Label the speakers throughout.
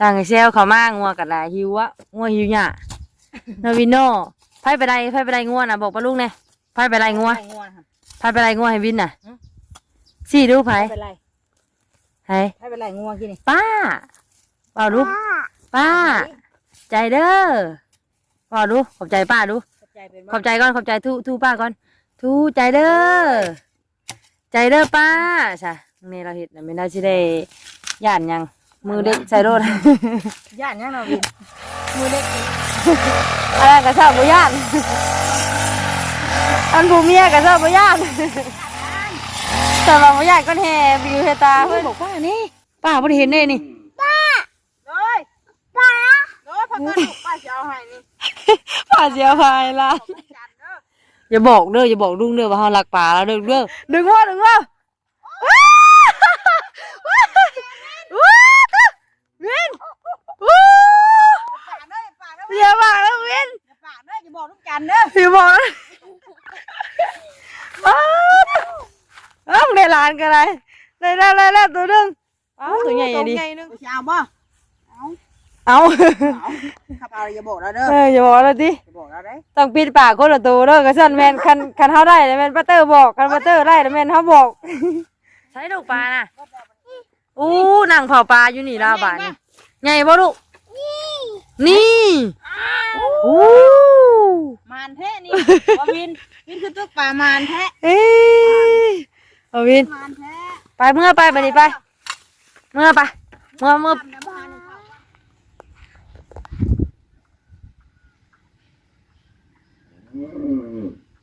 Speaker 1: ต่างกับเซลเขามางัวกันได้หิวอะงัวหิวหยานาวินโนไพ่ไปได้ไพ่ไปได้งัวน่ะบอกปลาลุงเนี่ยไพ่ไปได้งัว
Speaker 2: งัวค่ะ
Speaker 1: ไพ่ไปได้งัวให้วินน่ะสี่ดูไพ่
Speaker 2: ไม่เป็นไร
Speaker 1: ให้
Speaker 2: ไม่เป็นไรงัวกินนี่
Speaker 1: ป้าเปล่าดูป้า ใจเด้อเปล่าดูขอบใจป้าดู
Speaker 2: ขอบใจเป็น
Speaker 1: ขอบใจก่อนขอบใจทูทูป้าก่อนทูใจเด้อใจเด้อป้าใช่นี่เราเห็นน่ะไม่ได้สิได้ย่านหยัง มือเด็กใส่รถ
Speaker 2: ย่านยังเราวินมือเล็ก
Speaker 1: อะไรกระชอบบุย่านอันผู้เมียกระชอบบุย่านสำหรับบุย่านก็แห่บิวเฮตาเพื่อนบอกว่านี่ป้าบ่ได้เห็นเลยนี่
Speaker 2: เลยป้าเลยพักกันป้าจะเอาให้นี่
Speaker 1: ป้าเสียพายละ
Speaker 2: จันเด้อ
Speaker 1: อย่าบอกเด้ออย่าบอกลุงเด้อว่าเฮารักป้าแล้วเด้อเด้อดึงว่าดึงว่าว้าวว้าวว้าววินวู้
Speaker 2: ปากเด้ อปากเด้อ
Speaker 1: เสียมากแล้ววิน
Speaker 2: ปากเด้ออย่าบอกลูกจันเด้อ
Speaker 1: อย่าบอกนะว้าวอ้าวได้หลานกันเลยได้ได้ได้ได้ตัวหนึงอ้าวตัวใหญ่ดิ
Speaker 2: นึงจะเอาบ่
Speaker 1: เอา
Speaker 2: เอาขับเอาอย่าบอกเราเด้อ
Speaker 1: เอออย่าบอกแล้วดิ
Speaker 2: อย่าบอกเราได้
Speaker 1: ต้องปิดปากคนละตัวเด้อกระสันแมนคันคันเฮาได้แล้วแมนปัตเตอร์บอกคันปัตเตอร์ได้แล้วแมนเฮาบอก ใช้ลูกปลาน่ะอู้นั่งเผาปลาอยู่นี่ลาวบานนี่ใหญ่บ่ลูก นี่ อู้
Speaker 2: มานแท้นี่ว่าวินวินคือตึกป่ามานแท้
Speaker 1: เอ้ยเอาวิน
Speaker 2: มานแท้
Speaker 1: ไปเมื่อไปไปดิไป เมื่อไป เมื่อเมื่อ
Speaker 2: ทำน้ำมานเขา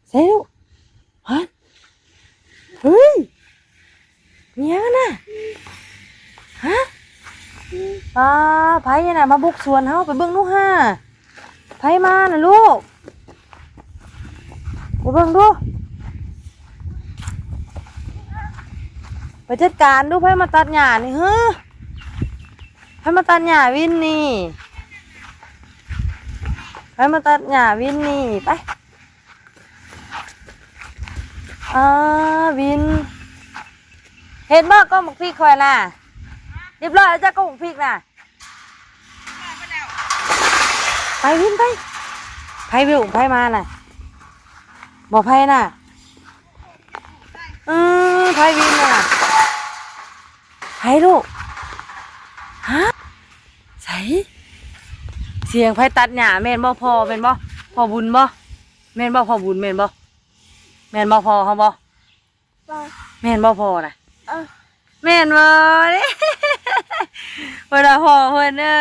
Speaker 1: ใช่ลูกฮะเฮ้ยมีอะไรน่ะฮะ อ่าไผ่น่ะมาบุกสวนเฮาไปเบิ่งดูฮ่าไผ่มาน่ะลูกไปเบิ่งดู ไปจัดการดูไผ่มาตัดหญ้านี่เฮ้อไผ่มาตัดหญ้าวินนี่ไผ่มาตัดหญ้าวินนี่ไปอ่าวิน เห็นบ่ก็หมกพริกคอยน่ะ เรียบร้อยแล้วจ้ะก็หมกพริกน่ะไปวินไปไผวิวไผมาน่ะบอกไผน่ะอืมไผวินน่ะไผลูกฮะใส่เสียงไผตัดหญ้าแม่นบ่พอแม่นบ่พอบุญบ่แม่นบ่พอบุญแม่นบ่แม่นบ่พอเขาบ่แม่นบ่พอนะแม่นบ่เด้ เวลาพอเพิ่นเอ้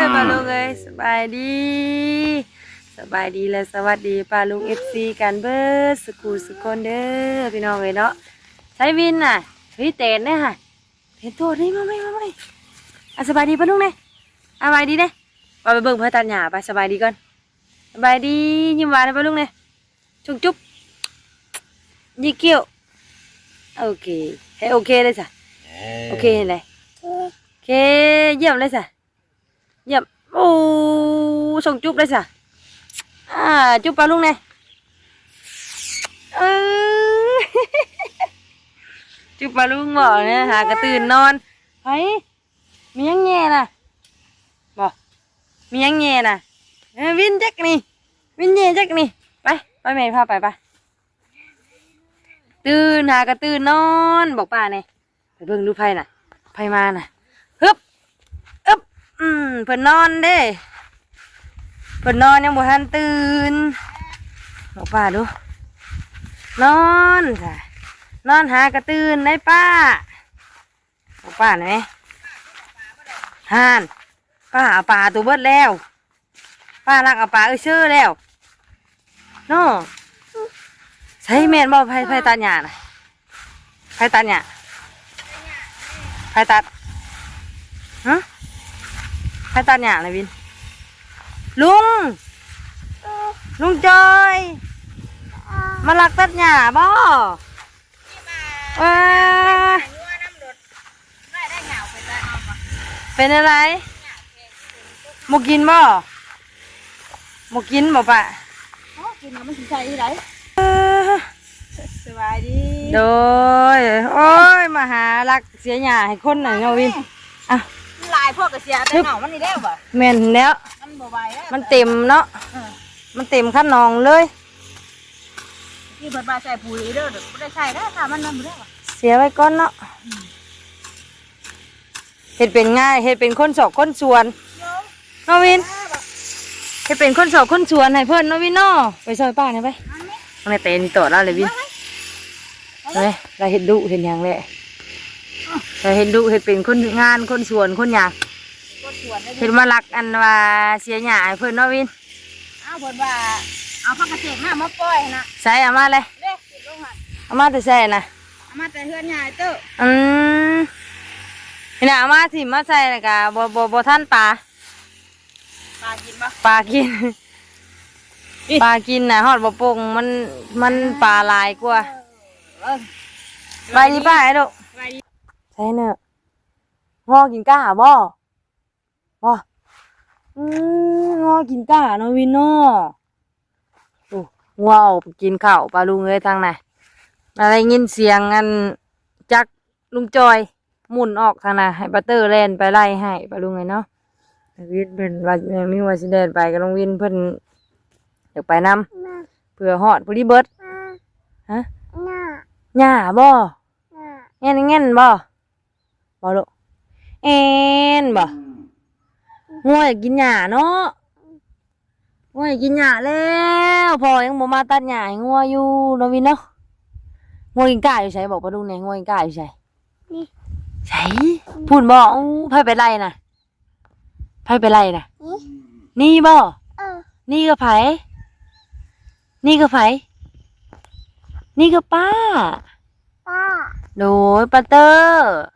Speaker 1: ยป้าลุงเอ้ยสบายดี สบายดีและสวัสดีป้าลุง FC กันเบิดสกูสกคนเด้อพี่น้องเอ้ยเนาะใช้วินน่ะเฮ้ยเตนเนี่ยค่ะเตนโตนี่มาไหมมาไหมอะสบายดีป้าลุงเนี่ยอะสบายดีเนี่ยไปไปเบิ่งเพื่อตันหญ้าไปสบายดีก่อนสบายดียิ้มหวานนะป้าลุงเนี่ยจุ๊บจุ๊บยี่เกี้ยวโอเคให้โอเคเลยจ้ะโอเคเห็นเลยโอ เคเยี่ยมเลยจ้ะเยี่ยมโอ้ส่งจุ๊บเลยจ้ะอ่าจุ๊บปลาลุงเนี่ยเออจุ๊บปลาลุงบอกเนี่ยหากระตื่นนอนเฮ้ยมียังแง่น่ะบอกมียังแง่น่ะวินจักนี่วินแง่จักนี่ไปไปแม่พาไปไปตื่นหากระตื่นนอนบอกป้าเนี่ยไปเบิ่งดูไพ่น่ะไพ่มาน่ะ อืมเพิ่นนอนเด้เพิ่นนอนยังบ่ทันตื่นบอกป้าดู นอนค่ะ นอนหากระตื่นได้ป้าบอกป้าหน่อยไหมห่าน ป้าเอาปลาตัวเบิดแล้ว ป้ารักเอาปลาเอ้ยเชื่อแล้วเนาะใช่แม่นบ่ไผไผตัดหญ้าน่ะไผตัดหญ้าไผตัดฮะ ไผตัดหญ้าน่ะวิน ลุง ลุงจอย มาลักตัดหญ้าบ่เออ
Speaker 2: งัวน้ำรถได้ได้เหงาไปแล้วเอาบ่
Speaker 1: เป็นอะไรหมกินบ่หมกินบ่ปะ
Speaker 2: โอ้กินแล้วมันสิใส่ที่ไหน
Speaker 1: เออ
Speaker 2: สบายดี
Speaker 1: โดยโอ้ย มาหาลักเสียหญ้าให้คนหน่อยเนาะวินอะ
Speaker 2: หลายายพวกกระเสียแต่เหงามันนี่แล้วบ่
Speaker 1: แม่นแล้ว
Speaker 2: มันบ่ไหวแล้ว
Speaker 1: มันเต็มเนาะ
Speaker 2: เออ
Speaker 1: มันเต็มขั้นนองเลย
Speaker 2: ที่เพิ่นมาใส่ปุ๋ยเด้อเด้อบ่ได้ใส่แล้วถ้ามันนั่นบ่ได้บ่
Speaker 1: เสียไว้ก่อนเนาะเฮ็ดเป็นง่ายเฮ็ดเป็นคนสอกคนสวน
Speaker 2: โยม
Speaker 1: น้องวิน
Speaker 2: แม่บอก
Speaker 1: เฮ็ดเป็นคนสอกคนสวนให้เพิ่นน้องวินเนาะไปซอยป้าเนี่ยไป
Speaker 2: อันนี้
Speaker 1: มันในเต็นต่อแล้วเลยวินเฮ้ยเราเฮ็ดดุเฮ็ดหยังแหละ เราเฮ็ดดุเฮ็ดเป็นคนงานคนสวนคนหยัง
Speaker 2: ก็สวนได้
Speaker 1: เฮ็ดมารักอันว่าเสียหญ้าให้เพิ่นเนาะวิน
Speaker 2: เอาเพิ่นว่าเอาผักกระเฉดหน้ามาปล่อยนะ
Speaker 1: ใส่เอามาเลย
Speaker 2: เด้เก็บลงหัน
Speaker 1: เอามาแต่ใส่น่ะ
Speaker 2: เอามาแต่เฮือนใหญ่เต้อ
Speaker 1: อืมนี่นะเอามาสิมาใส่น่ะกะบ่บ่บ่ทันปลา
Speaker 2: ปลากินบ่
Speaker 1: ปลากินปลากินน่ะฮอดบ่โป่งมันมันปลาหลายกว่า
Speaker 2: เออ
Speaker 1: ไปดีป้าไอ้ลูก
Speaker 2: ไปดิ
Speaker 1: ใช่เนอะงอกินก้าบ่บ่อืมงอกินก้าเนาะวินเนาะโอ้งัวออกไปกินข้าวปลาลุงเอ้ยทางไหนอะไรยินเสียงอันจักลุงจอยหมุนออกทางไหนให้ปัตเตอร์แลนไปไล่ให้ปลาลุงเอ้ยเนาะวินเพิ่นว่าแม่มีว่าสิแลนไปก็ลงวินเพิ่นอยากไปนํเพื่อฮอดผู้ดีเบิดฮะหญ้าบ่แง่นแง่นบ่ บ่ลูกแอนบ่งัวอยากกินหญ้าเนาะงัวอยากกินหญ้าแล้วพอยังบ่มาตัดหญ้าให้งัวอยู่เนาะวินเนาะงัวกินก้าอยู่ไสบอกปลาลุงแหน่งัวกินก้าอยู่ไส
Speaker 3: นี่
Speaker 1: ไสพูดบ่อู้ไผไปไล่น่ะไผไปไล่น่ะ
Speaker 3: นี่
Speaker 1: นี่บ่
Speaker 3: เออ
Speaker 1: นี่ก็ไผนี่ก็ไผนี่ก็ป้า
Speaker 3: ป้า
Speaker 1: โดยปัตเตอร์
Speaker 3: เออ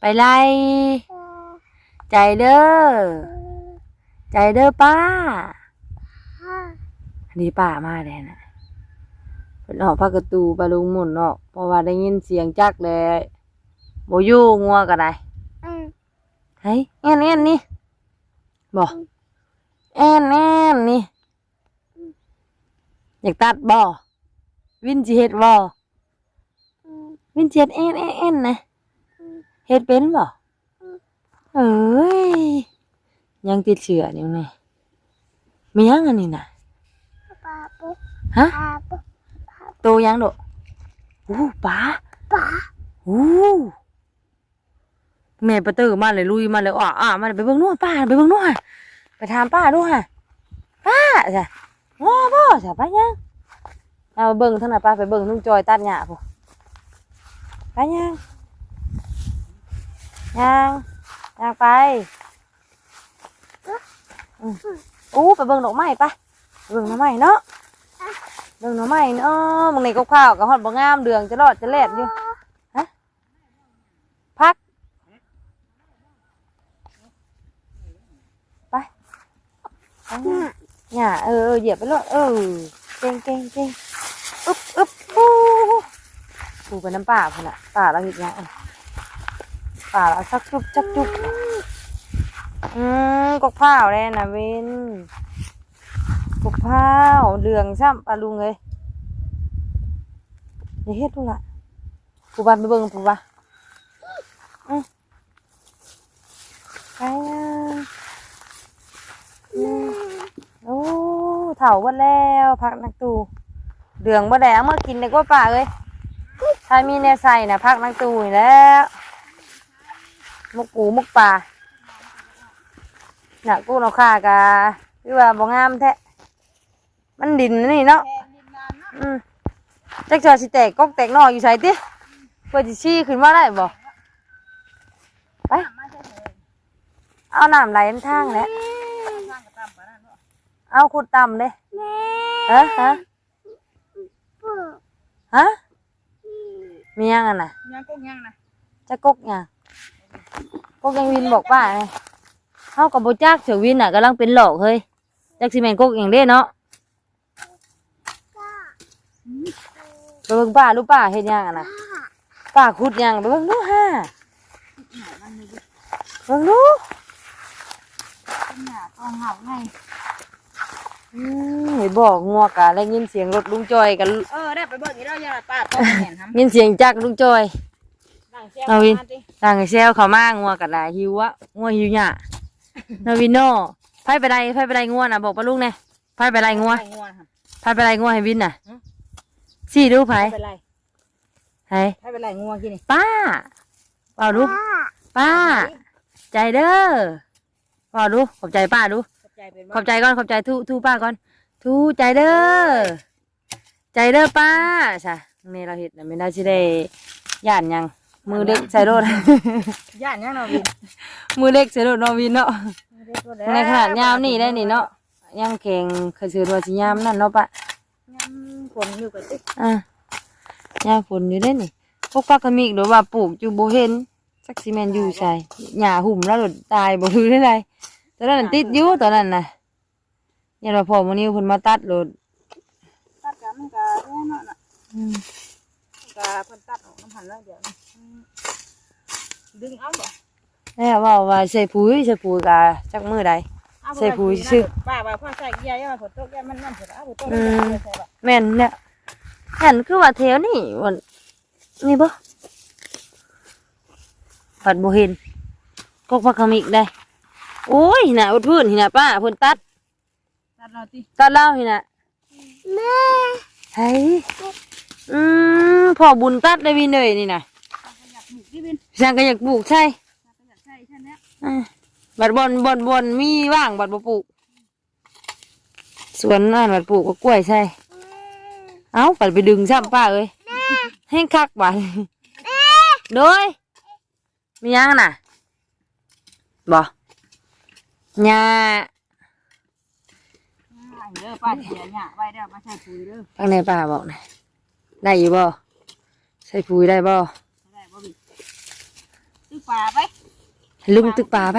Speaker 1: ไปไล่
Speaker 3: เออ
Speaker 1: ใจเด้อใจเด้อป้า
Speaker 3: ห้า
Speaker 1: อันนี้ป้ามาแล้นะเพิ่นออกพักกระตูปลาลุงหมุนออกเพราะว่าได้ยินเสียงจักเลยโบอยู่งัวก็ได้
Speaker 3: อืม
Speaker 1: เฮ้ยแอนแอนนี่บอกแอนแอนนี่อยากตัดบ่วินจีเฮ็ดบ่
Speaker 3: อืม
Speaker 1: วินจีเฮ็ดแอนแอนแอนนะ เฮ็ดเป็นบ่เอ้ยยังติดเชื้อนี่ไงมียังอันนี้น่ะ
Speaker 3: ป้าปุ๊บ
Speaker 1: ฮะ
Speaker 3: ป้าปุ๊บ
Speaker 1: โตยังโดอู้ป๋า
Speaker 3: ป้า
Speaker 1: อู้แม่ปะเตอร์มาเลยลุยมาเลยอะอะมาเลยไปเบิ่งนู่นป้าไปเบิ่งนู่นฮะไปถามป้าดูฮะป้าจ้ะง้อบ่จ้ะป้ายังเอาเบิ่งทางไหนป้าไปเบิ่งลุงจอยตัดหญ้าพุป้ายัง ยังยังไปอืมอู้ไปเบิ่งดอกไม้ไปไปเบิ่งดอกไม้เนาะเบิ่งดอกไม้เนาะมึงในกข้าวกับฮอดบ่งามเดืองจะรอดจะแลดอยู่ฮะพักไปไปเนี่ยเออเออเหยียบไปเลยเออเก่งเก่งเก่งอึ๊บอึ๊บปูปูไปน้ำป่าพุ่นอะป่าเราเห็นยัง ป่าเราชักจุบชักจุบอืมกกพ้าวเลยนะเวนกกพ้าวเหลืองซ้ำปลาลุงเลยอย่เฮ็ดดูละปูบานไปเบิ่งปูบาอืมไปอะอืมโอ้เถาหมดแล้วพักนักตูเดืองบ่ได้เอามากินเลยก็ป่าเลยถ้ามีแนวใส่นะพักนักตูนี่แล้ว มุกปูมุกป่าน่ะกูเอาค่ากะคือว่าบ่งามแท้มันดินนี่เนาะ
Speaker 2: แทนดินนานเนาะ
Speaker 1: อืมจักเจอสิแตกกกแตกหนออยู่ใส่ติเพื่อสิชี้ขึ้นมาได้บ่ไป
Speaker 2: มาใช่เถอะ
Speaker 1: เอาน้ำไหลนทางแหล้ว
Speaker 2: ทางกระตำปานนั้นเนาะ
Speaker 1: เอาขุดต่ำเลย
Speaker 3: แม่
Speaker 1: ฮะฮะ
Speaker 3: ปุ๊บ
Speaker 1: ฮะมียังอะนะ
Speaker 2: ยังกงยังนะ
Speaker 1: จะกกยัง กกยังวินบอกว่าไงเขากับโบจักเสือวินอะกำลังเป็นหลอกเฮ้ยจักซีเมนกกอย่างเด้เนาะ
Speaker 3: ป้า
Speaker 1: ไปเบิ่งป้าลูกป้าเฮ็ดยังอะนะป้าขุดยังไปเบิ่งดูฮ่าเบิ่งดู
Speaker 2: เป็นหน้าต้องเห่าไง
Speaker 1: อืมเห็นบอกงัวกะได้ยินเสียงรถลุงจอยกัน
Speaker 2: เออได้ไปเบิ่งอีกแล้วอย่าป้าต้องเห็นทำ
Speaker 1: ยินเสียงจักรลุงจอย
Speaker 2: ได้
Speaker 1: นาวินต่างกับเซลเขามางัวกันได้หิวอะงัวหิวหยานาวินโน่ไพ่ไปไรไพ่ไปไรงัวน่ะบอกปลาลุงเนี่ยไพ่ไปไรงัว
Speaker 2: งัวค่ะ
Speaker 1: ไพ่ไปไรงัวให้วินน่ะสี่ดูไพ่
Speaker 2: ไม่เป็นไร
Speaker 1: ไห้
Speaker 2: ไม่เป็นไรงัวกินนี่
Speaker 1: ป้าเปล่าดูป้า ใจเด้อเปล่าดูขอบใจป้าดู
Speaker 2: ขอบใจเป็น
Speaker 1: ขอบใจก่อนขอบใจทูทูป้าก่อนทูใจเด้อใจเด้อป้าใช่นี่เราเห็นน่ะไม่ได้ชิได้ย่านหยัง มือเด็กใส่รถ
Speaker 2: ย่านยังเราวิน
Speaker 1: มือเล็กใส่รถนอวินเนาะในขนาดยามนี่ได้นี่เนาะยามแข็งเคยซื้อว่าสิยามนั่นเนาะปะ
Speaker 2: ยามฝนอยู่กับติ๊ก
Speaker 1: อะยามฝนอยู่ได้นี่พวกปักกะมิกหรือว่าปลูกอยู่บ่เห็นสักซีเมนอยู่ใส่หญ้าหุ่มแล้วหลุดตายบ่รู้ได้ไรตอนนั้นนะติดอยู่ตอนนั้นน่ะยันว่าพ่อมื้อนี้เพิ่นมาตัดโลด
Speaker 2: ตัดกันมันก็แน่นอนอะ
Speaker 1: อืม
Speaker 2: ก็เพิ่นตัดออกน้ำหันแล้วเดี๋ยว ดึงเอาบ่
Speaker 1: แล้วว่าว่าใส่ปุ๋ยใส่ปุ๋ยกะจักมื้อใดใส่ปุ๋ยชื่อ
Speaker 2: ป้าว่าพ่อใส่เกียร์ย่าฝนตกย่ามันนั่นเสร็จแล้วฝนตก
Speaker 1: อืม
Speaker 2: ใส่แบบ
Speaker 1: แม่นเนี่ยเห็นคือว่าแถวนี่วันนี่บ่ปัดบ่เห็นกกปักกะมิกได้โอ้ยน่ะอุดพื้นนี่น่ะป้าเพิ่นตัด
Speaker 2: ตัดเราติ
Speaker 1: ตัดเล่านี่น่ะ
Speaker 3: แม่
Speaker 1: ไห้อืมพ่อบุญตัดได้วินเลยนี่น่ะ
Speaker 2: อยากหมุกที่บิน
Speaker 1: ช่างก็อยากปลูกใช่
Speaker 2: อยากใส่ใช่ไหม
Speaker 1: อ่าบัดบอนบอนบอนมีว่างบัดบ่ปลูกสวนนั่นบัดปลูกก็กล้วยใช่ เอ้าปัดไปดึงซ้ำป้าเอ้ยให้คักบัดโดยมียังน่ะบ่หญ้า
Speaker 2: เด้อป้าเสียเนี่ยไว้เด้อมาใส่ปุ๋ยเด้อ
Speaker 1: ข้างในป้าบอกนะได้อยู่บ่ใส่ปุ๋ยได้บ่
Speaker 2: ได้บอ ป่าไป
Speaker 1: ให้ลุงตึกป่าไป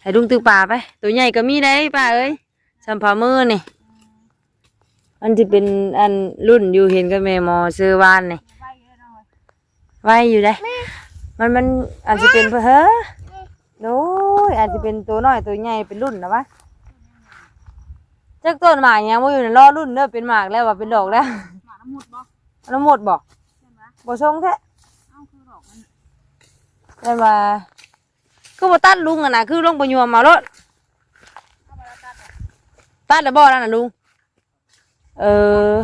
Speaker 1: ให้ลุงตึกป่าไป ตัวใหญ่ก็มีได้ป้าเอ้ยสัมผามือนี่อันที่เป็นอันรุ่นอยู่เห็นกับแม่หมอซื้อวานนี่
Speaker 2: ไว้เด้อเนาะ
Speaker 1: ไว้อยู่ได้ มันมันอาจจะเป็นเฮ้อโอ้ยอาจจะเป็นตัวน้อยตัวใหญ่เป็นรุ่นนะวะจักต้นหมากยังว่าอยู่ในรอรุ่นเด้อเป็นหมากแล้วว่าเป็นดอกแล้ว
Speaker 2: หมาน้ำมุดบ่
Speaker 1: น้ำหมดบอก
Speaker 2: ใช่ไหม
Speaker 1: บ่ชงแท้
Speaker 2: เอ้าคือดอกมัน
Speaker 1: แต่ว่าคือบ่ตัดลุงอะนะคือลงไปยัวมารถ
Speaker 2: เอาไปแล้วตัด
Speaker 1: ตัดแล้วบ่นั่นน่ะลุงเออ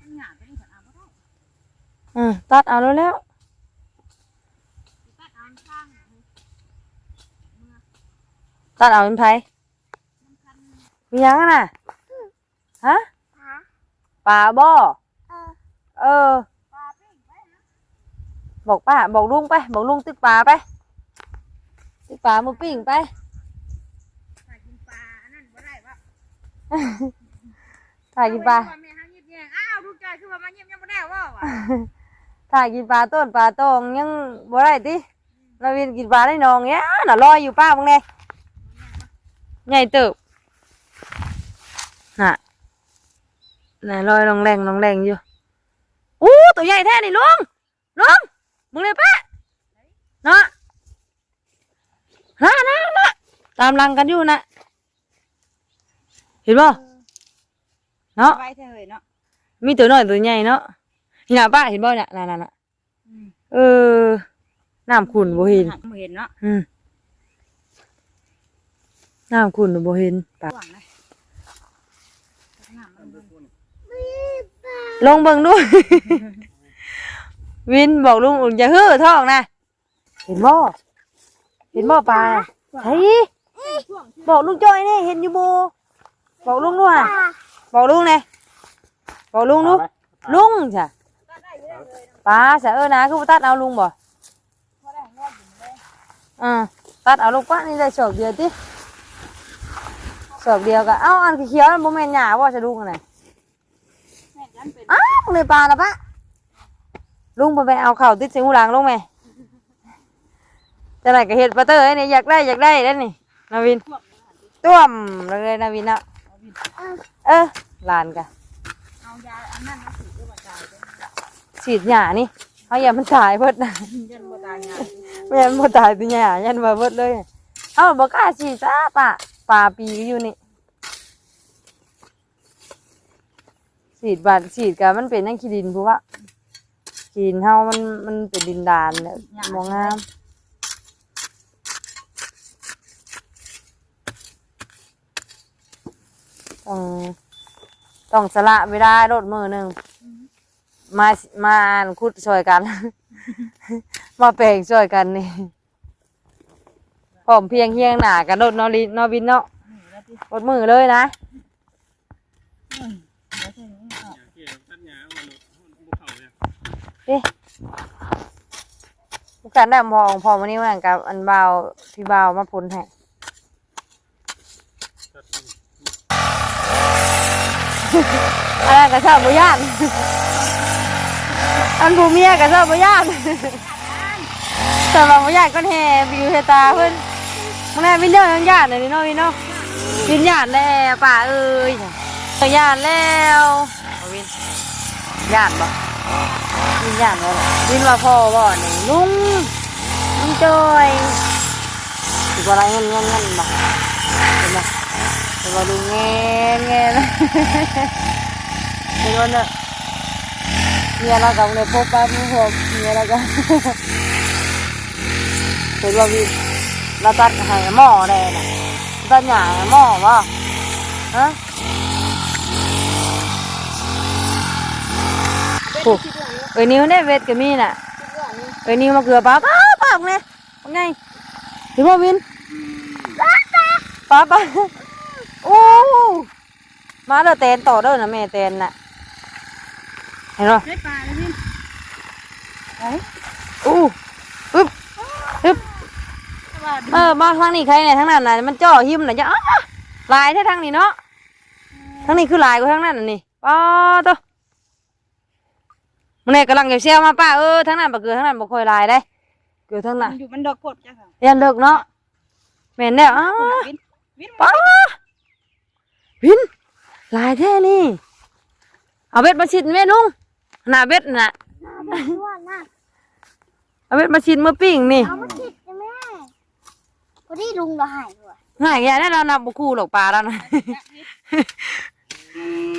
Speaker 2: มันหยาบไปนี่ฉันเอาบ่ได้
Speaker 1: อืมตัดเอาแล้วแล้ว
Speaker 2: ตัดเอาข้าง
Speaker 1: ตัดเอาเป็นไผมีหยังอะน่ะฮะ
Speaker 3: ผา
Speaker 1: ปลาบ่
Speaker 3: เออ
Speaker 1: เออ
Speaker 2: ปลาปิ้งไปนะ
Speaker 1: บอกป้าบอกลุงไปบอกลุงตึกปลาไป ตึกปลามือปิ้งไป
Speaker 2: ถ้ายกินปลาอันนั้นบ่ได้วะ
Speaker 1: ถ่ายกินปลา
Speaker 2: เอไว้แม่หาวลูกใจคือว่ามาเงียบยังบ่ได้ว่าวะ
Speaker 1: ถ่ายกินปลาต้นปลาตองยังบ่ได้ติเราวินกินปลาได้นองเนี้ยน่ะลอยอยู่ป้ามึงเลยใหญ่เติบน่ะน่ะลอยลองแรงลองแรงอยู่อู้ตัวใหญ่แท้นี่ลุงลุง มึงเลยป้าเนาะฮะนะนะตามรังกันอยู่นะเห็นบ่เนาะ
Speaker 2: ไว้เถอะเฮ้ยเนาะ
Speaker 1: มีตัวน้อยตัวใหญ่เนาะนี่นะป้าเห็นบ่เนี่ยนั่นน่ะเออน้ำขุ่นบ่เห็น
Speaker 2: บ่เห็นเนาะ
Speaker 1: อืมน้ำขุ่นบ่เห็นป้า
Speaker 2: หวังนะน้ำมันเบิ่ง
Speaker 1: ลงเบิ่งดูวิ นบอกลุงอุ่นอย่าฮื้อท้องนะเห็นบ่เห็นบ่ปลาเฮ้ยบอกลุงจ้อยนี่เห็นอยู่บ่บอกลุงด้วย
Speaker 3: ผา
Speaker 1: บอกลุงนี่บอกลุงดูลุงจ้ะ
Speaker 2: ตัดได้อยู่แล้วเลย
Speaker 1: ปลาสะเออนะคือบ่ตัดเอาลุงบ่
Speaker 2: บ่ได้งอกอยู่เลย
Speaker 1: อ่าตัดเอาลูกป้านี่ได้ศอกเดียวติศอกเดียวก็เอ้าอันเขียวๆนั่นบ่แม่นหญ้าบ่จะลุงอันน่ะ
Speaker 2: แม่นยันเป็น
Speaker 1: อ้าวเลยปลาละปะ ลุงไปไปเอาเข่าวติดเสียงหูหลังลงไหมจะไหนก็เห็ดปลาเตอร์นี่อยากได้อยากได้แล้วนี่นาวิน
Speaker 2: พวก
Speaker 1: ต้วมเลยนาวินเนาะ
Speaker 2: เอาวิน
Speaker 1: เออหลานกะ
Speaker 2: เอายาอันนั้นมาฉีดด้วยบ่ตายเด้อ
Speaker 1: ฉีดหญ้านี่เขาอย่ามันตายเบิดนะ
Speaker 2: ยันบ่ตายยา
Speaker 1: ไม่ยันมันตายตัวหญ้ายันมาเบิดเลยเอ้าบอกล้าฉีดจ้าปะปลาปีก็อยู่นี่ฉีดบาดฉีดกะมันเป็นนั่งขี้ดินพูว่า กินเฮามันมันเป็นดินดานเนี่ยบ่งามต้องต้องสละเวลารถมือหนึ่งมามาอ่านคุดช่วยกัน มาแปลงช่วยกันนี่พร้อมเพรียงเฮียงหนากันรถนอลินอบินเนาะรถมือเลยนะ เอ๊ะการได้พองพอวันนี้เหมือนกับอันเบาพี่เบามาพ้นให้อะไรกระชอบบุญาตอันผู้เมียกระชอบบุญาตแต่ว่าบุญาตก็แห่วิวเฮตาเพิ่อนมึงแน่วินเดอร์ยังญาติเลยนี่เนาะวินเนาะวินญาติแล้วป่าเอ้ยญาติแล้ววินญาติบ่ วิญญาณว่าวินว่าพ่อบ่นี่ลุงลุงจอยสิบ่ได้เงินเงินเงินบ่เห็นบ่เห็นบ่ดูแงนแงนเห็นบ่เนอะเมียเรากับเลยพบป้ามือหัวเมียเราก็เห็นว่าวินเราตัดให้หม้อได้น่ะตัดหญ้าให้หม้อบ่ฮะโอ้ เอ้ยนิ้วเนี่ยเวทก็มีน่ะเอ้ยนิ้วมาเกลือป้าป้าป้าไงไงถึงว่าวินป้าป้าโอ้มาเด้อเตนต่อเด้อนะแม่เตนน่ะเห็นบ่
Speaker 2: ได้ปลาเลยพี่
Speaker 1: อู้อึ๊บอึ๊บเออมาทางนี้ใครเนี่ยทางนั้นน่ะมันจ่อหิมน่ะจะอ้าลายแท้ทางนี้เนาะทางนี้คือลายกว่าทางนั้นน่ะนี่ป้าตัว มันเนี่ยกำลังเก็บเชี่ยวมาป้าเออทางนั้นบ่เกลือทางนั้นบ่ค่อยลายได้ เกลือทางนั้น
Speaker 2: อยู่มันดอกกดจ้ะค่ะ
Speaker 1: เรียนเลิกเนาะแม่นแล้วอ้า
Speaker 2: วินวิน
Speaker 1: ป้าวินลายแท้นี่ เอาเบ็ดมาชิดแม่ลุงหน้าเบ็ดน่ะ
Speaker 3: น้ำมันน่ะ
Speaker 1: เอาเบ็ดมาชิดมือปิ้งนี่
Speaker 3: เอามาติดนะแม่พอดีลุงเราหายด้วย
Speaker 1: ง่ายแค่นั้นเรานับบุคู่หรอกปลาแล้วนะ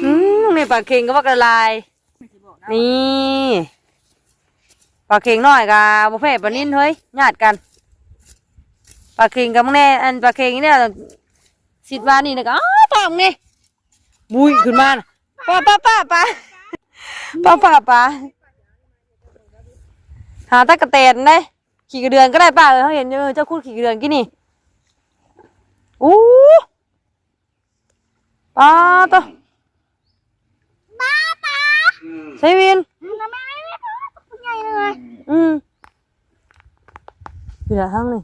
Speaker 1: อืมนี่ปลาเค็งก็ว่ากระลาย นี่ปลาเค็งน้อยกับบุฟเฟ่ปลานิ่นเฮ้ยญาติกันปลาเค็งกับมึงแน่อันปลาเค็งเนี่ยสิดวานี่นะก็อ้าวปลามึงนี่บุยขึ้นมาน่ะป้าป้าป้าป้าป้าป้าป้าหาตะกะเตนได้ขี่กระเดือนก็ได้ป้าเออเขาเห็นอยู่เจ้าคุณขี่กระเดือนกี่นี่อู้ป้าตัว ใช่วิน
Speaker 3: น้ำแม่ไม่ไม่ตัวใหญ่เลย
Speaker 1: อืมอยู่ทางนี่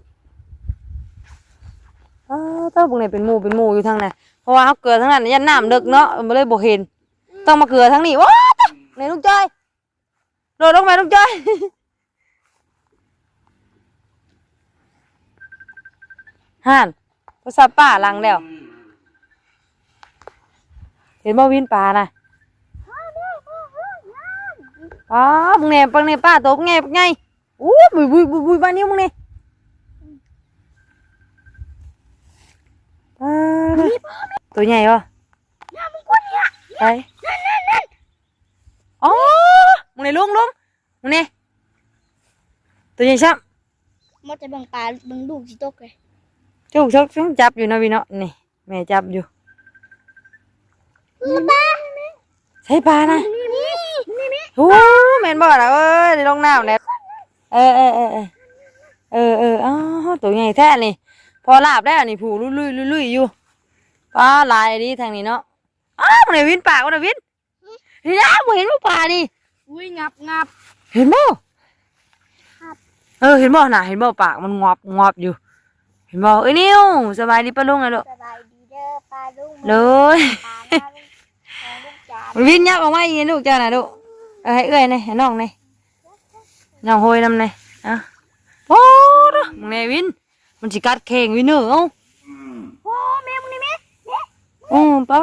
Speaker 1: อ้าวเต้าบุงไหนเป็นหมูเป็นหมูอยู่ทางไหนเพราะว่าเขาเกลือทางนั้นยันน้ำเดึกเนาะมันเลยบ่เห็น ต้องมาเกลือทางนี้ว้าตะไหนลุงจ้อยโดดลงไปลุงจ้อยห่านโทรศัพท์ป้าลังแล้ว เห็นบ่วินปลาน่ะ อ๋อมึงเนี่ยปังเนี่ยป้าตกไงปังไงอู้บุยบุยบุยบุยบ้านนี้มึงเนี่ยป้าตัวใหญ่ปะ
Speaker 3: น้ำมันกวนเนี่ย
Speaker 1: หญ่ช่ำ
Speaker 3: มันจะเบิ่งปลาเบิ่งลูกสิตกเลย
Speaker 1: จุกชกชกจับอยู่นะพี่เนาะนี่แม่จับอยู่
Speaker 3: ปลา
Speaker 1: ใช่ปลานะ
Speaker 3: นี่นี่นี่นี่
Speaker 1: โอ้แม่นบ่ล่ะเอ้ยในลงน้ำเนี่ยเออเออเออเออเออเอออ้าวตัวใหญ่แท้นี่ พอลาบได้วนี่ผูลุยลุยลุยลุยอยู่ปลาลายดีทางนี้เนาะอ้าวมันไหนวินปากมันไหนวินนี่นะมึงเห็นบ่ปลานี่
Speaker 2: อุ้ยงับงับ
Speaker 1: เห็นบ่เออเห็นบ่น่ะเห็นบ่ปากมันงอบงอบอยู่ เห็นบ่เอ้ยนิ้วสบายดีปะลุงไงลูก
Speaker 3: สบายดีเด้อปลาลุง
Speaker 1: เลย
Speaker 3: ปลาหน้าลุงปลาลุงจ๋า
Speaker 1: มันวินยับออกมาอีกลูกเจ้าน่ะลูก เออให้เอ้อยนี่ให้น้องนี่น้องโหยนำนี่อะโอ้ดมึงนี่วินมันสิกัดแข่งวินเนอร์เอ้า
Speaker 3: โอ้แม่มึงนี่แม่แม่
Speaker 1: อือป้า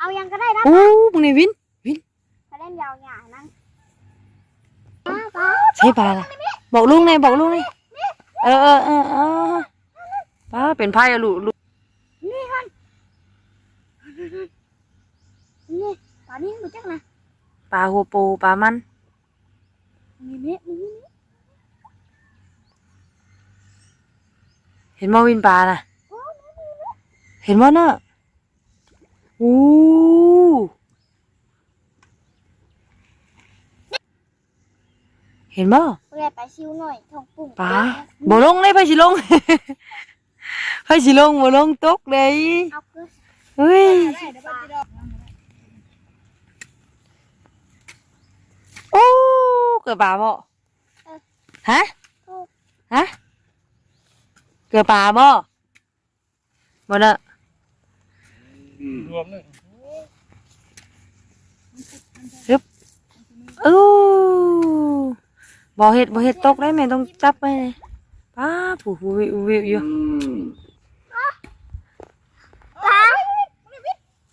Speaker 1: เวียบ่เวียอยู่ผู้น่ะป้าเอาเบ็ดมาเลยผู้อย่าบอกไฟเด้อว่าเฮาดักปลาแล้ว
Speaker 3: ตึกตัวใหญ่นี่เบ็ดขาดพวก
Speaker 1: กี่
Speaker 3: นี้
Speaker 1: เกลือนแล้ว
Speaker 3: เอายังก็ได้นะ
Speaker 1: โอ้มึงนี่วิน
Speaker 3: ก็เล่นยาวหยานั่งป้าป้า
Speaker 1: ใช่ปลาล่ะบอกลุงเลยบอกลุงเลยเออเออเออเออป้าเป็นไพ่อะลูกลูก
Speaker 3: นี่ฮันนี่ปลานี่รู้จักนะ
Speaker 1: ปลาหัวปูปลามัน
Speaker 3: มีเม็ดมีเม็ด
Speaker 1: เห็นมอวินปลาน่ะเห็นว่าน่ะ อู้เห็นบ่
Speaker 3: เรียไปซิวหน่อยทองปุ่ง
Speaker 1: ปลาบ่ลงเลยไปสิลงไปสิลงบ่ลงตกเลย
Speaker 3: เอาเกลือ
Speaker 1: เฮ้ย
Speaker 2: ได้เดี๋ยวไปดอก
Speaker 1: โอ้เกิดปลาบ่ฮะฮะเกิดปลาบ่บ่น่ะ
Speaker 4: รวมเลย
Speaker 1: อู้บ่เฮ็ดบ่เฮ็ดตกได้แม่ต้องจับไว้เลยป้าผู้ผู้วิววิวอยู่
Speaker 3: ปลา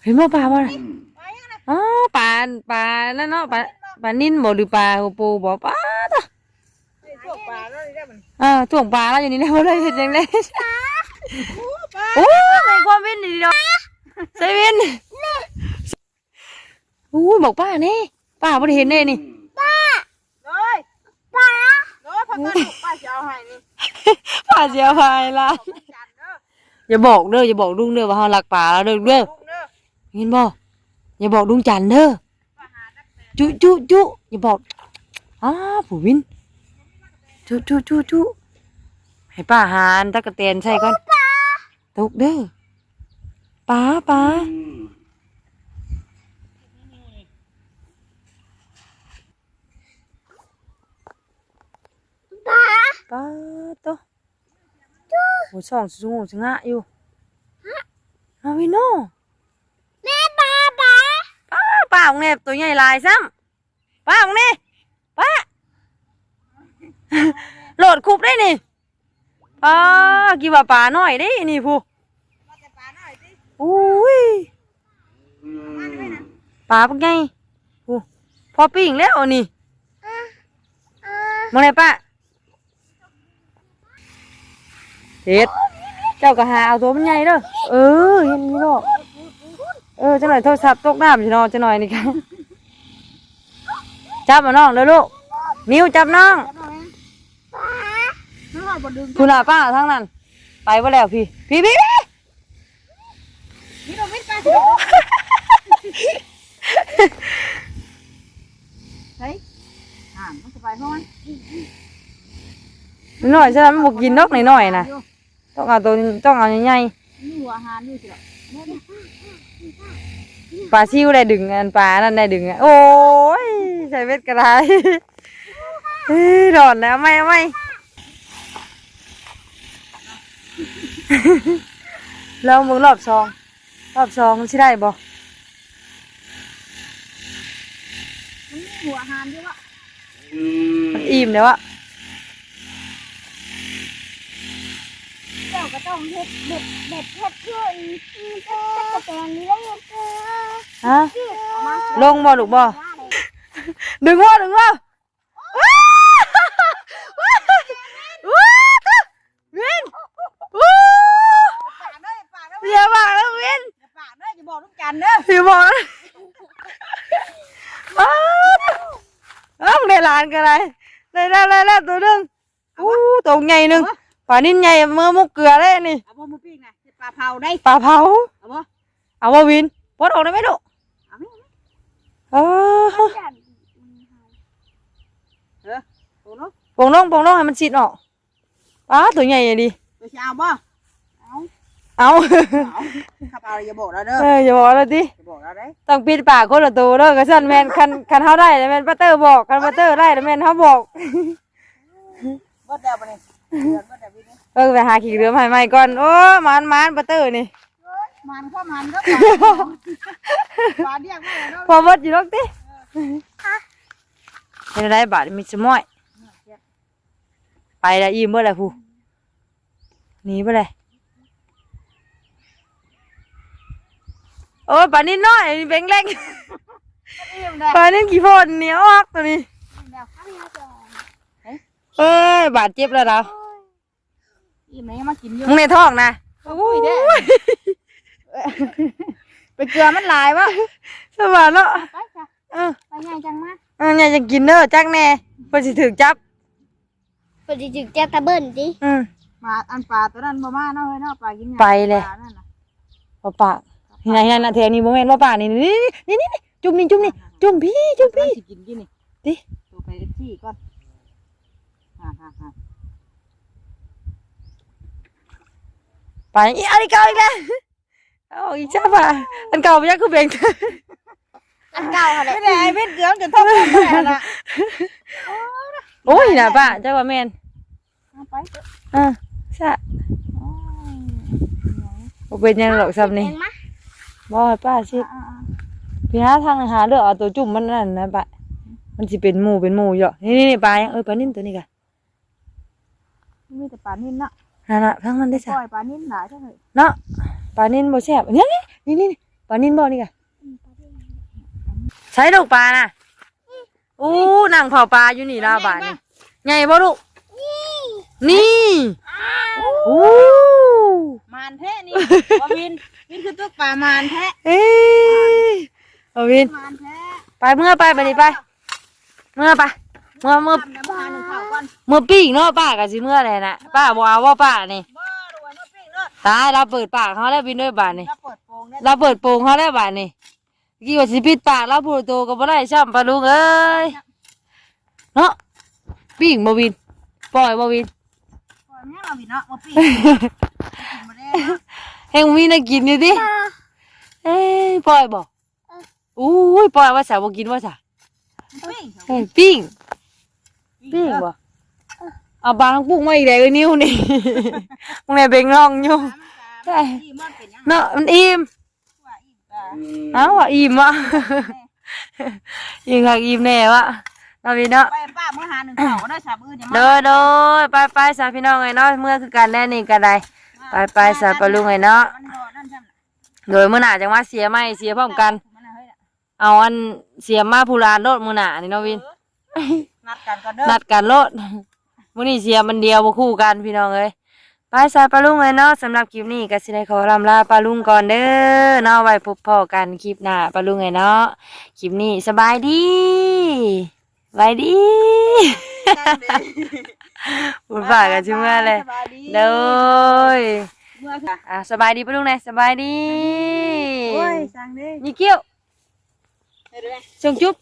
Speaker 1: เห็นบ่ปลาบ่น่ะ
Speaker 2: ไปยังไง
Speaker 1: อ๋อปลาปลานั่นเนาะปลาปลานิ่นบ่หรือปลาหัวปูบ่ปลาต่อ
Speaker 2: ไอ้พวกปลาแล้วนี่ได้มัน
Speaker 1: อ่าถ่วงปลาแล้วอยู่นี่แล้วบ่ได้เฮ็ดจังได๋
Speaker 2: โอ้ปลา
Speaker 1: โอ้ในความวินนี่ดอก ใส่วินอู้บอกป้านี่ป้าบ่ได้เห็นแน่นี่
Speaker 2: เลย
Speaker 3: ปลา
Speaker 2: เลยพักกันลูกป้าจะเอาให้นี่
Speaker 1: ป้าเสียพายละ
Speaker 2: จันเด้อ
Speaker 1: อย่าบอกเด้ออย่าบอกลุงเด้อว่าเฮารักป่าแล้วเด้อเด้อ
Speaker 2: ลูกเด้อ
Speaker 1: เห็นบ่อย่าบอกลุงจันทร์เด้อจุจุจุอย่าบอกอ้าผู้วินจุจุจุจุให้ป้าหารตะกะเตนใส่ก่อนตกเด้อ ป้าป้า
Speaker 3: ปลา
Speaker 1: ป้าโตโอ้ช่องสูงสงะอยู่อาวิโน
Speaker 3: แม่ปลาปลา
Speaker 1: ป้าป้าของเนี่ยตัวใหญ่หลายซ้ำป้าของนี่ป้าโหลดคุบได้นี่ป้ากี่ว่าป่าน้อยได้นี่ผู้
Speaker 2: มาแต่ปลาหน่ อุ้ย
Speaker 1: ป่าเป็นไงผู้พอปิ้งแล้วนี่
Speaker 3: อ่า
Speaker 1: มึงไงป้าเฮ็ดเจ้าก็หาเอาตัวมันใหญ่เด้อเออเห็นนี่เนาะเออจังหน่อยโทรศัพท์ตกน้ำสิเนาะจังหน่อยนี่กันจับมาน้องเด้อลูกนิ้วจับน้องคุณอาป้าทั้งนั้น ไปบ่าแล้วพี่ พี่พี่
Speaker 2: เราไม่ไปสิดอกเฮ้ยห่างมันสบายห้อน
Speaker 1: หน่อยใช่ไหมมันบอก
Speaker 2: รนี่สิดอก
Speaker 1: ๆปลาซิวได้ดึงอันปลานั่นได้ดึงอะโอ้ยใส่เบ็ดกระไรเฮ้ยรอนแล้วไม่เอาไม่แล้วมึงรอบสองรอบสองมันสิได้บ่
Speaker 2: มันมีหัวอาหารด้วยวะ
Speaker 1: มันอิ่มแล้วอะ
Speaker 3: เจ้าก็ต้องเด็ดเด็ดเด็ดเผ็ดเพื่อนตะกะแตนนี่แล้วเกลือ
Speaker 1: ฮะ
Speaker 3: เอามา
Speaker 1: ลงบ่ลูกบ่
Speaker 3: ว่าเลย
Speaker 1: ดึงว่าดึงว่าว้าวว้าวว้าววินวู้
Speaker 2: ปากเด้อปากเด้อ
Speaker 1: อย่าบอกนะวิน
Speaker 2: อย่าปากเด้ออย่าบอกลูกจันเด้ อ
Speaker 1: อย่าบอกนะว้าวเอ้าได้หลานกันไรได้แล้วได้แล้วตัวหนึงอู้ตัวใหญ่หนึ่งปลานิ่นใหญ่มือมุกเกลือได้นี่
Speaker 2: เอาบ่มาปิ้งนะปลาเผาได้
Speaker 1: ปลาเผา
Speaker 2: เอาบ่
Speaker 1: เอาว่าวินปลดออกได้ไหมลูก
Speaker 2: เอาไหม
Speaker 1: เออ
Speaker 3: จัน
Speaker 2: โอ้เนาะ
Speaker 1: ปงน้องปงน้องให้มันชิดออกปลาตัวใหญ่ดิ
Speaker 2: เดี๋ยวจะเอาบ่เอา
Speaker 1: เอา
Speaker 2: เอาขับเอาอย่าบอกเราเด้อ
Speaker 1: เอออย่าบอกเลยดิ
Speaker 2: อย่าบอกเราได้
Speaker 1: ต้องปิดปากคนละตัวเด้อกระสันแมนคันคันเฮาได้แล้วแมนปัตเตอร์บอกคันปัตเตอร์ได้แล้วแมนเฮาบอก
Speaker 2: เบิดเดียวไปนี่เดือนเบิดเดียวไปนี่
Speaker 1: เออไปหาขี่เรือมาให้ใหม่ก่อนโอ้มันมันปัตเตอร์นี่
Speaker 2: มันข้อมันก็ปลาปลาเรียกไม่ได้เนาะ
Speaker 1: พอหมดอยู่ดอกติเป็นอะไรบาดมีสมอยไปแล้วอิ่มเบ่แล้วผู้หนีบ่เลย โอ้ยปานนี้น้อยแบงเล็ก
Speaker 2: อิ่มได้
Speaker 1: ปลานิ่กี่พนเหนียวออกตัวนี้
Speaker 3: เดี๋ยวข้าวเหนียวก่อน
Speaker 1: เอ้ยบาดเจ็บแล้วเรา
Speaker 2: อิ่มไหนมากินอยู่
Speaker 1: มึงในท้องนะ
Speaker 2: อุ้ยเด้ไปเกลือมันหลายวะ
Speaker 1: สบายเนาะ
Speaker 3: ไปจ้ะ
Speaker 1: เออ
Speaker 3: ไปไงจังมา
Speaker 1: เออเนี่ยยังกินเด้อจักแน่เพิ่นสิถึกจับ
Speaker 3: พอดีจึงจะตะเบิ้ลดิ
Speaker 1: อืม
Speaker 2: มาอันปลาตัวนั้นบ่มาเนาะเฮ้ยเนาะปลากิน
Speaker 1: ไปเลย
Speaker 2: ปานั่นน่ะ
Speaker 1: บ่ปา กนี่ไงนั่นน่ะแถวนี้บ่แม่นบ่ปากนี่นี่นี่นี่นี่จุ่มนี่จุ่มนี่จุ่มพี่จุ่ม
Speaker 2: มัน
Speaker 1: พี่
Speaker 2: สิกินกินนี่
Speaker 1: ติ
Speaker 2: ตัวไปที่ก่อนฮ่าฮ่าฮ่า
Speaker 1: ไปอีอันนี้เก่าอีกแล้วเอาอีกจ้าป่ะอันเก่าไปยังคือเบ่ง
Speaker 3: อันเก่าค่ะเลย
Speaker 2: ไม่ได้ไอ้เม็ดเกลือมันจะท่องไปแล้วน่ะ
Speaker 1: โอ้ยน่ะป้าเจ้าว่าแม่น
Speaker 2: เอาไปเถอะ
Speaker 1: อ่าซะ
Speaker 2: โอ้ย
Speaker 1: บ่เป็นหยังหรอกซ้ำนี่
Speaker 3: เห็นไหม
Speaker 1: บ่ให้ป้าสิ
Speaker 2: อ่า
Speaker 1: พี่หาทางหาเลือกเอาตัวจุ่มมันนั่นนะป้ามันสิเป็นหมู่เป็นหมู่อยู่นี่นี่ๆปลายังเอ้ยปลานิ่มตัวนี้กะ
Speaker 2: ๆมีแต่ปลานิ่นเนาะ
Speaker 1: นั่นน่ะทั้งนั้นได้
Speaker 2: ป
Speaker 1: จ้ะ
Speaker 2: ล่อยปลานิ่นหลายเท่าไหร่
Speaker 1: เนาะปลานิ่มบ่แซ่บเนี่ยนี่นี่นี่ปลานิ่มบ่นี่กะใช้ลูกปลาน่ะอู้นั่งเผาปลาอยู่นี่ลาวบาดนี่ใหญ่บ่ลูกนี่อู้
Speaker 2: มานแท้นี่ว่าวิน วินคือตัวปลามานแท้
Speaker 1: เอ้ยเอาวิน
Speaker 2: มานแท้
Speaker 1: ไปเมื่อไปไปดิไป เมื่อไป เมื่อเมื่อ
Speaker 2: ทำน้ำพาหนึ่งข่าวก่อน
Speaker 1: เมื่อปีกเนาะป้าก็สิเมื่อแหละน่ะป้าบ่เอาว่าป้านี่
Speaker 2: บ่รวยเนาะปิ้งเนาะ
Speaker 1: ตายเราเปิดปากเขาแล้วบินด้วยบาทนี่
Speaker 2: ถ้าเปิดโปงได้
Speaker 1: เราเปิดโปงเขาแล้วบาทนี่กี่ว่าสิปิดปากเราพูดโตก็บ่ได้ช่ำปลาลุงเอ้ยเนาะปิ้งบ่วิน ปล่อยบ่วิน
Speaker 2: ปล่อยแม่เราวินเนาะว่าปิ้งกินบ่ได้เนาะ
Speaker 1: แห้งมีน่ากินอยู่ดิเอ้ยปล่อยบ่อู้ยปล่อยว่าสาวบ่กินว่าสา
Speaker 2: ปิ้ง
Speaker 1: เฮ้ยปิ้งปิ้งบ่เอาบางปุ้งมาอีกแล้วไอ้นิ้วนี่มึงเนี่ยเบ่งร่องอยู่
Speaker 2: ใช่ที่มันเป็นยังไง
Speaker 1: เนาะมันอิ่ม
Speaker 2: ว่าอีกอะ
Speaker 1: เอ้าว่าอิ่มวะอิ่มคักอิ่มแน่วะเราพี่เนาะ
Speaker 2: ไปป้าเมื่อหาหนึ่งข่าวก็ได้สาบอื่นอย่ามา
Speaker 1: โดยโดยไปไปสาวพี่น้องไงเนาะเมื่อคือการแน่นี่กันใด ไปไปสาวปลาลุงไงเนาะ
Speaker 2: มันโดดนั่นใช่ไหม
Speaker 1: โดยมื้อหน้าจังว่าเสียไม่เสียพร้อมกัน
Speaker 2: มันน่ะเฮ้ยน่ะ
Speaker 1: เอาอันเสียมาผู้ลานโลดมื้อหน้านี่เนาะวิน
Speaker 2: นัดกันก่อนเด้อ
Speaker 1: นัดกันโลดมื้อนี้เสียมันเดียวบ่คู่กันพี่น้องเอ้ยไปสาวปลาลุงไงเนาะสำหรับคลิปนี้ก็สิได้ขอลำลาปลาลุงก่อนเด้อเนาะไว้พบพ่อกันคลิปหน้าปลาลุงไงเนาะคลิปนี้สบายดีสบายดี พูดฝากกันชื่อเมื่อเลย
Speaker 2: สบายดี
Speaker 1: โดย
Speaker 2: เมื่อค่ะ
Speaker 1: อะสบายดีปะลุงนายสบายดี
Speaker 2: โอ้ยสั่งดิ
Speaker 1: นี่เกี้ยว
Speaker 2: เห็นไหม
Speaker 1: ชงจุ๊บ